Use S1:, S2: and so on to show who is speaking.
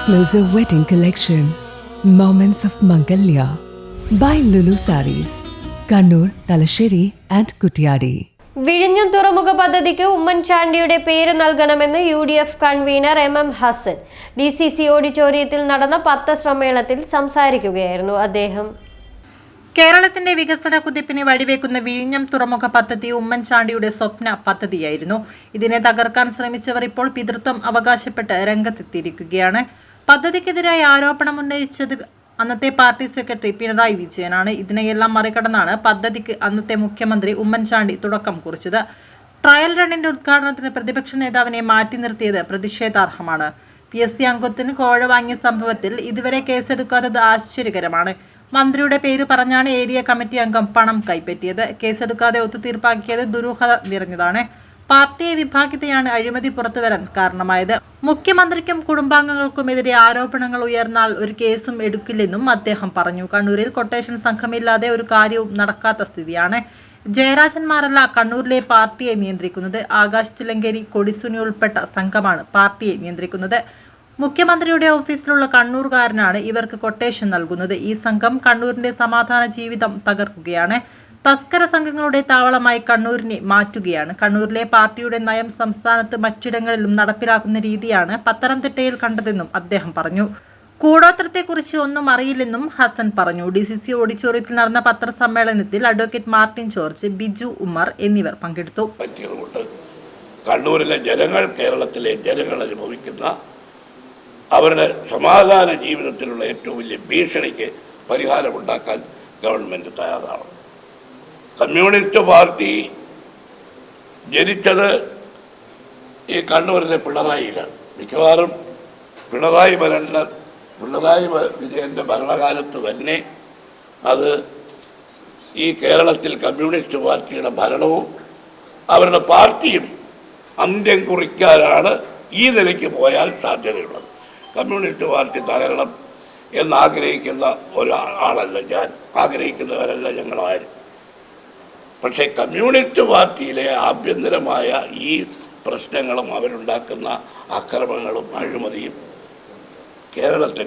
S1: exclusive wedding collection, Moments of Mangalya, by Lulu Saris, Kannur, Talasheri, and Kuttiyadi
S2: വിഴിഞ്ഞം തുറമുഖ പദ്ധതിക്ക് ഉമ്മൻചാണ്ടിയുടെ പേര് നൽകണമെന്ന് U D F convener M M Hasan. D C C ഓഡിറ്റോറിയത്തിൽ നടന്ന പത്രസമ്മേളനത്തിൽ സംസാരിക്കുകയായിരുന്നു അദ്ദേഹം.
S3: കേരളത്തിന്റെ വികസന കുതിപ്പിന് വഴിവെക്കുന്ന വിഴിഞ്ഞം തുറമുഖ പദ്ധതി ഉമ്മൻചാണ്ടിയുടെ സ്വപ്ന പദ്ധതിയായിരുന്നു. ഇതിനെ തകർക്കാൻ ശ്രമിച്ചവർ ഇപ്പോൾ പിതൃത്വം അവകാശപ്പെട്ട് രംഗത്തെത്തിയിരിക്കുകയാണ്. പദ്ധതിക്കെതിരായി ആരോപണം ഉന്നയിച്ചത് അന്നത്തെ പാർട്ടി സെക്രട്ടറി പിണറായി വിജയനാണ്. ഇതിനെയെല്ലാം മറികടന്നാണ് പദ്ധതിക്ക് അന്നത്തെ മുഖ്യമന്ത്രി ഉമ്മൻചാണ്ടി തുടക്കം കുറിച്ചത്. ട്രയൽ റണ്ണിന്റെ ഉദ്ഘാടനത്തിന് പ്രതിപക്ഷ നേതാവിനെ മാറ്റി നിർത്തിയത് പ്രതിഷേധാർഹമാണ്. പി. എസ്. സി അംഗത്തിന് കോഴ വാങ്ങിയ സംഭവത്തിൽ ഇതുവരെ കേസെടുക്കാത്തത് ആശ്ചര്യകരമാണ്. മന്ത്രിയുടെ പേര് പറഞ്ഞാണ് ഏരിയ കമ്മിറ്റി അംഗം പണം കൈപ്പറ്റിയത്. കേസെടുക്കാതെ ഒത്തുതീർപ്പാക്കിയത് ദുരൂഹത നിറഞ്ഞതാണ്. പാർട്ടിയെ വിഭാഗത്തെയാണ് അഴിമതി പുറത്തുവരാൻ കാരണമായത്. മുഖ്യമന്ത്രിക്കും കുടുംബാംഗങ്ങൾക്കുമെതിരെ ആരോപണങ്ങൾ ഉയർന്നാൽ ഒരു കേസും എടുക്കില്ലെന്നും അദ്ദേഹം പറഞ്ഞു. കണ്ണൂരിൽ കൊട്ടേഷൻ സംഘമില്ലാതെ ഒരു കാര്യവും നടക്കാത്ത സ്ഥിതിയാണ്. ജയരാജന്മാരല്ല കണ്ണൂരിലെ പാർട്ടിയെ നിയന്ത്രിക്കുന്നത്. ആകാശ് ചിലങ്കേരി കൊടിസുനി ഉൾപ്പെട്ട സംഘമാണ് പാർട്ടിയെ നിയന്ത്രിക്കുന്നത്. മുഖ്യമന്ത്രിയുടെ ഓഫീസിലുള്ള കണ്ണൂർകാരനാണ് ഇവർക്ക് കൊട്ടേഷൻ നൽകുന്നത്. ഈ സംഘം കണ്ണൂരിന്റെ സമാധാന ജീവിതം തകർക്കുകയാണ്. തസ്കര സംഘങ്ങളുടെ താവളമായി കണ്ണൂരിനെ മാറ്റുകയാണ്. കണ്ണൂരിലെ പാർട്ടിയുടെ നയം സംസ്ഥാനത്ത് മറ്റിടങ്ങളിലും നടപ്പിലാക്കുന്ന രീതിയാണ് പത്തനംതിട്ടയിൽ കണ്ടതെന്നും അദ്ദേഹം പറഞ്ഞു. കൂടോത്രത്തെക്കുറിച്ച് ഒന്നും അറിയില്ലെന്നും ഹസൻ പറഞ്ഞു. ഡി സി സി ഓഡിറ്റോറിയത്തിൽ നടന്ന പത്രസമ്മേളനത്തിൽ advocate Martin George Biju Umar എന്നിവർ പങ്കെടുത്തു.
S4: കണ്ണൂരിലെ ജനങ്ങൾ കേരളത്തിലെ ജനങ്ങൾ അനുഭവിക്കുന്ന അവരുടെ സമാധാന ജീവിതത്തിലുള്ള ഏറ്റവും വലിയ ഭീഷണിക്ക് പരിഹാരമുണ്ടാക്കാൻ ഗവൺമെന്റ് തയ്യാറാണ്. കമ്മ്യൂണിസ്റ്റ് പാർട്ടി ജനിച്ചത് ഈ കണ്ണൂരിലെ പിണറായിയിലാണ്. മിക്കവാറും പിണറായി ഭരണ പിണറായി വിജയന്റെ ഭരണകാലത്ത് തന്നെ അത് ഈ കേരളത്തിൽ കമ്മ്യൂണിസ്റ്റ് പാർട്ടിയുടെ ഭരണവും അവരുടെ പാർട്ടിയും അന്ത്യം കുറിക്കാനാണ് ഈ നിലയ്ക്ക് പോയാൽ സാധ്യതയുള്ളത്. കമ്മ്യൂണിസ്റ്റ് പാർട്ടി തകരണം എന്നാഗ്രഹിക്കുന്ന ഒരാളല്ല ഞാൻ. ആഗ്രഹിക്കുന്നവരല്ല ഞങ്ങളാരും. പക്ഷേ കമ്മ്യൂണിസ്റ്റ് പാർട്ടിയിലെ ആഭ്യന്തരമായ ഈ പ്രശ്നങ്ങളും അവരുണ്ടാക്കുന്ന അക്രമങ്ങളും അഴിമതിയും കേരളത്തിൽ